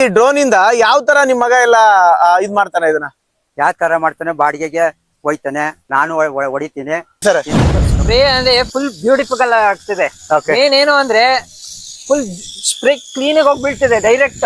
ಈ ಡ್ರೋನ್ ಇಂದ ಯಾವ ತರ ನಿಮ್ ಮಗ ಎಲ್ಲ ಆ, ಇದ್ ಮಾಡ್ತಾನೆ ಇದನ್ನ? ಯಾವ ತರ ಮಾಡ್ತಾನೆ? ಬಾಡಿಗೆಗೆ ಹೋಯ್ತಾನೆ. ನಾನು ಹೊಡಿತೀನಿ. ಸರ್. ಅಂದ್ರೆ ಫುಲ್ ಬ್ಯೂಟಿಫುಲ್ ಆಗ್ತಿದೆ. Okay. ಮೇನ್ ಏನು ಅಂದ್ರೆ ಫುಲ್ ಸ್ಪ್ರೇ ಕ್ಲೀನ್ ಆಗಿ ಹೋಗ್ಬಿಡ್ತದೆ ಡೈರೆಕ್ಟ್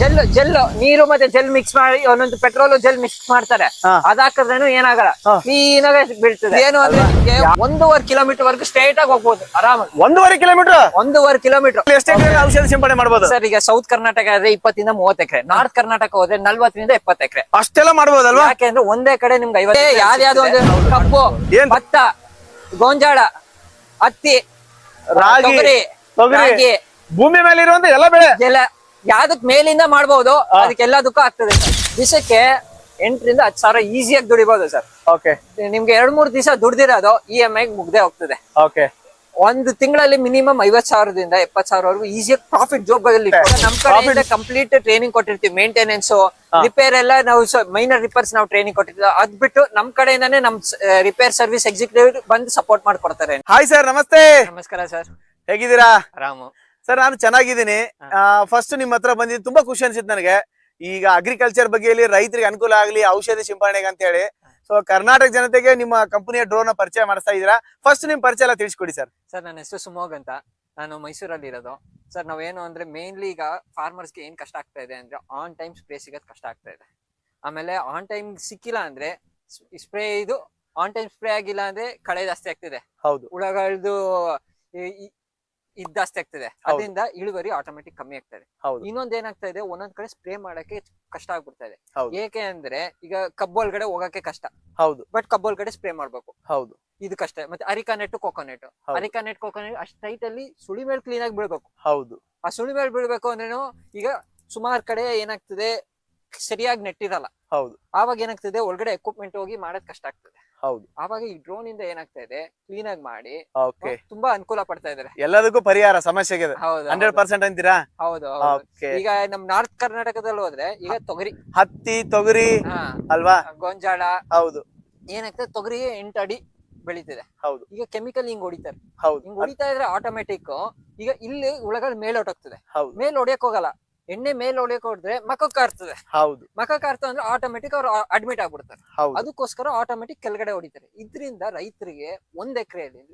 ಜೆಲ್ ಜೆಲ್ ನೀರು ಮತ್ತೆ ಜೆಲ್ ಮಿಕ್ಸ್ ಮಾಡಿ ಒಂದೊಂದು ಪೆಟ್ರೋಲ್ ಜೆಲ್ ಮಿಕ್ಸ್ ಮಾಡ್ತಾರೆ. ಹಾ. ಅದ್ ಹಾಕಿದ್ರೇನು ಏನಾಗಲ್ಲ. ಕ್ಲೀನ್ ಆಗಿ ಬೀಳ್ತದೆ ಏನು ಅಂದ್ರೆ ನಿಮ್ಗೆ ಒಂದೂವರೆ ಕಿಲೋಮೀಟರ್ ವರ್ಗು ಸ್ಟ್ರೈಟ್ ಆಗಿ ಹೋಗ್ಬೋದು ಆರಾಮಾಗಿ. ಒಂದೂವರೆ ಕಿಲೋಮೀಟರ್ ಒಂದೂವರೆ ಕಿಲೋಮೀಟರ್ ಎಷ್ಟು ಎಕರೆ ಔಷಧಿ ಸಿಂಪಡಣೆ ಮಾಡ್ಬೋದು? ಸರ್ ಈಗ ಸೌತ್ ಕರ್ನಾಟಕ ಆದ್ರೆ ಇಪ್ಪತ್ತಿಂದ ಮೂವತ್ತು ಎಕರೆ. ನಾರ್ತ್ ಕರ್ನಾಟಕ ಹೋದ್ರೆ ನಲ್ವತ್ತರಿಂದ ಎಪ್ಪತ್ತು ಎಕರೆ. ಅಷ್ಟೆಲ್ಲ ಮಾಡಬಹುದಲ್ವಾ ಯಾಕೆಂದ್ರೆ ಒಂದೇ ಕಡೆ ನಿಮ್ಗೆ ಐವತ್ತು ಯಾವ್ದು ಒಂದು ಕಬ್ಬು? ಭತ್ತ ಗೋಂಜಾಳ ಹತ್ತಿ ರಾಗಿ ತೊಗರಿ ಭೂಮಿ ಮೇಲೆ ಇರುವಂತ ಎಲ್ಲ ಬೆಳೆ. ಎಲ್ಲ ಯಾವ್ದಕ್ ಮೇಲಿಂದ ಮಾಡ್ಬೋದು ಅದಕ್ಕೆಲ್ಲದಕ್ಕೂ ಆಗ್ತದೆ. ದಿವಸಕ್ಕೆ ಎಂಟರಿಂದ ಹತ್ತು ಸಾವಿರ ಈಸಿಯಾಗಿ ದುಡಿಬಹುದು ಸರ್. ಓಕೆ ನಿಮ್ಗೆ ಎರಡ್ ಮೂರ್ ದಿವಸ ದುಡ್ದಿರೋದು ಇ ಎಂ ಐ ಮುಗ್ದೇ ಹೋಗ್ತದೆ. ಓಕೆ ಒಂದು ತಿಂಗಳಲ್ಲಿ ಮಿನಿಮಮ್ ಐವತ್ ಸಾವಿರದಿಂದ ಎಪ್ಪತ್ ಸಾವಿರವರೆಗೂ ಈಸಿಯಾಗಿ ಪ್ರಾಫಿಟ್ ಜೋಬಲ್ಲಿ ನಮ್ ಕಡೆ ಕಂಪ್ಲೀಟ್ ಟ್ರೈನಿಂಗ್ ಕೊಟ್ಟಿರ್ತೀವಿ ಮೇಂಟೆನೆನ್ಸ್ ರಿಪೇರ್ ಎಲ್ಲ ನಾವು ಮೈನರ್ ರಿಪೇರ್ಸ್ ನಾವು ಟ್ರೈನಿಂಗ್ ಕೊಟ್ಟಿರ್ತೀವಿ. ಅದ್ ಬಿಟ್ಟು ನಮ್ ಕಡೆಯಿಂದಾನೇ ನಮ್ ರಿಪೇರ್ ಸರ್ವಿಸ್ ಎಕ್ಸಿಕ್ಯೂಟಿವ್ ಬಂದು ಸಪೋರ್ಟ್ ಮಾಡ್ಕೊಡ್ತಾರೆ. ಹಾಯ್ ಸರ್ ನಮಸ್ತೆ. ನಮಸ್ಕಾರ ಸರ್ ಹೇಗಿದ್ದೀರಾ? ಆರಾಮು. ಸರ್ ನಾನು ಚೆನ್ನಾಗಿದ್ದೀನಿ. ಫಸ್ಟ್ ನಿಮ್ ಹತ್ರ ಬಂದಿದ್ದು ತುಂಬಾ ಖುಷಿ ಅನ್ಸಿತ್ತು ನನಗೆ. ಈಗ ಅಗ್ರಿಕಲ್ಚರ್ ಬಗ್ಗೆಯಲ್ಲಿ ರೈತರಿಗೆ ಅನುಕೂಲ ಆಗಲಿ ಔಷಧಿ ಸಿಂಪರಣೆಗೆ ಅಂತ ಹೇಳಿ ಸೊ ಕರ್ನಾಟಕ ಜನತೆಗೆ ನಿಮ್ಮ ಕಂಪನಿಯ ಡ್ರೋನ್ ಪರಿಚಯ ಮಾಡಿಸ್ತಾ ಇದೀರಾ ಫಸ್ಟ್ ನಿಮ್ ಪರಿಚಯ ಎಲ್ಲ ತಿಳಿಸ್ಕೊಡಿ ಸರ್. ಸರ್ ನನ್ನ ಹೆಸರು ಸುಮೋಗ್ ಅಂತ. ನಾನು ಮೈಸೂರಲ್ಲಿ ಇರೋದು. ಸರ್ ನಾವೇನು ಅಂದ್ರೆ ಮೇನ್ಲಿ ಈಗ ಫಾರ್ಮರ್ಸ್ಗೆ ಏನ್ ಕಷ್ಟ ಆಗ್ತಾ ಇದೆ ಅಂದ್ರೆ ಆನ್ ಟೈಮ್ ಸ್ಪ್ರೇ ಸಿಗೋದು ಕಷ್ಟ ಆಗ್ತಾ ಇದೆ. ಆಮೇಲೆ ಆನ್ ಟೈಮ್ ಸಿಕ್ಕಿಲ್ಲ ಅಂದ್ರೆ ಸ್ಪ್ರೇ ಇದು ಆನ್ ಟೈಮ್ ಸ್ಪ್ರೇ ಆಗಿಲ್ಲ ಅಂದ್ರೆ ಕಳೆ ಜಾಸ್ತಿ ಆಗ್ತಿದೆ. ಹೌದು. ಹುಳಗಳದು ಇದ್ ಜಾಸ್ತಿ ಆಗ್ತದೆ. ಅದರಿಂದ ಇಳುವರಿ ಆಟೋಮೆಟಿಕ್ ಕಮ್ಮಿ ಆಗ್ತದೆ. ಇನ್ನೊಂದ್ ಏನಾಗ್ತಾ ಇದೆ ಒಂದೊಂದ್ ಕಡೆ ಸ್ಪ್ರೇ ಮಾಡಕ್ಕೆ ಕಷ್ಟ ಆಗ್ಬಿಡ್ತಾ ಇದೆ. ಏಕೆ ಅಂದ್ರೆ ಈಗ ಕಬ್ಬೊಳಗಡೆ ಹೋಗಕ್ಕೆ ಕಷ್ಟ. ಹೌದು. ಬಟ್ ಕಬ್ಬೊಳಗಡೆ ಸ್ಪ್ರೇ ಮಾಡ್ಬೇಕು. ಹೌದು. ಇದು ಕಷ್ಟ. ಮತ್ತೆ ಅರಿಕಾನೆಟ್ ಕೋಕೋನೆಟ್ ಅರಿಕಾ ಅರಿಕಾನೆಟ್ ಕೋಕೋನೆಟ್ ಅಷ್ಟ್ ಅಲ್ಲಿ ಸುಳಿ ಮೇಲೆ ಕ್ಲೀನ್ ಆಗಿ ಬೀಳ್ಬೇಕು. ಹೌದು. ಆ ಸುಳಿ ಮೇಲೆ ಬೀಳ್ಬೇಕು ಅಂದ್ರೇನು ಈಗ ಸುಮಾರು ಕಡೆ ಏನಾಗ್ತದೆ ಸರಿಯಾಗಿ ನೆಟ್ಟಿರಲ್ಲ. ಹೌದು. ಆವಾಗ ಏನಾಗ್ತದೆ ಒಳಗಡೆ ಎಕ್ವಿಪ್ಮೆಂಟ್ ಹೋಗಿ ಮಾಡೋದ್ ಕಷ್ಟ ಆಗ್ತದೆ. ಹೌದು. ಆವಾಗ ಈ ಡ್ರೋನ್ ಇಂದ ಏನಾಗ್ತಾ ಇದೆ? ಕ್ಲೀನ್ ಆಗಿ ಮಾಡಿ ಓಕೆ ತುಂಬಾ ಅನುಕೂಲ ಪಡ್ತಾ ಇದಾರೆ. ಎಲ್ಲದಕ್ಕೂ ಪರಿಹಾರ ಸಮಸ್ಯೆಗೆ ಹೌದು ಹಂಡ್ರೆಡ್ ಪರ್ಸೆಂಟ್ ಅಂತೀರಾ? ಹೌದು ಹೌದು. ಓಕೆ ಈಗ ನಮ್ ನಾರ್ತ್ ಕರ್ನಾಟಕದಲ್ಲಿ ಹೋದ್ರೆ ಈಗ ತೊಗರಿ. ಹತ್ತಿ ತೊಗರಿ ಹಾ ಅಲ್ವಾ? ಗೊಂಜಾಳ. ಹೌದು. ಏನಾಗ್ತದೆ ತೊಗರಿ ಎಂಟು ಅಡಿ ಬೆಳಿತಿದೆ. ಹೌದು. ಈಗ ಕೆಮಿಕಲ್ ಹಿಂಗ್ ಹೊಡಿತಾರೆ. ಹೌದು. ಹಿಂಗ್ ಹೊಡಿತಾ ಇದ್ರೆ ಆಟೋಮೆಟಿಕ್ ಈಗ ಇಲ್ಲಿ ಒಳಗಡೆ ಮೇಲೆ ಹೊಟ್ಟೋಗ್ತದೆ ಹೌದು. ಮೇಲ್ ಹೊಡಿಯಕ್ ಹೋಗಲ್ಲ. ಎಣ್ಣೆ ಮೇಲೆ ಹೊಡಿಯಕ್ ಹೊಡೆದ್ರೆ ಮಖಕ್ ಕಾರ್ತದೆ. ಹೌದು. ಮಖಕ್ ಕಾರ್ತ ಅಂದ್ರೆ ಆಟೋಮೆಟಿಕ್ ಅವ್ರು ಅಡ್ಮಿಟ್ ಆಗ್ಬಿಡ್ತಾರೆ. ಹೌದು. ಅದಕ್ಕೋಸ್ಕರ ಆಟೋಮೆಟಿಕ್ ಕೆಳಗಡೆ ಹೊಡಿತಾರೆ. ಇದರಿಂದ ರೈತರಿಗೆ ಒಂದ್ ಎಕರೆಯಲ್ಲಿ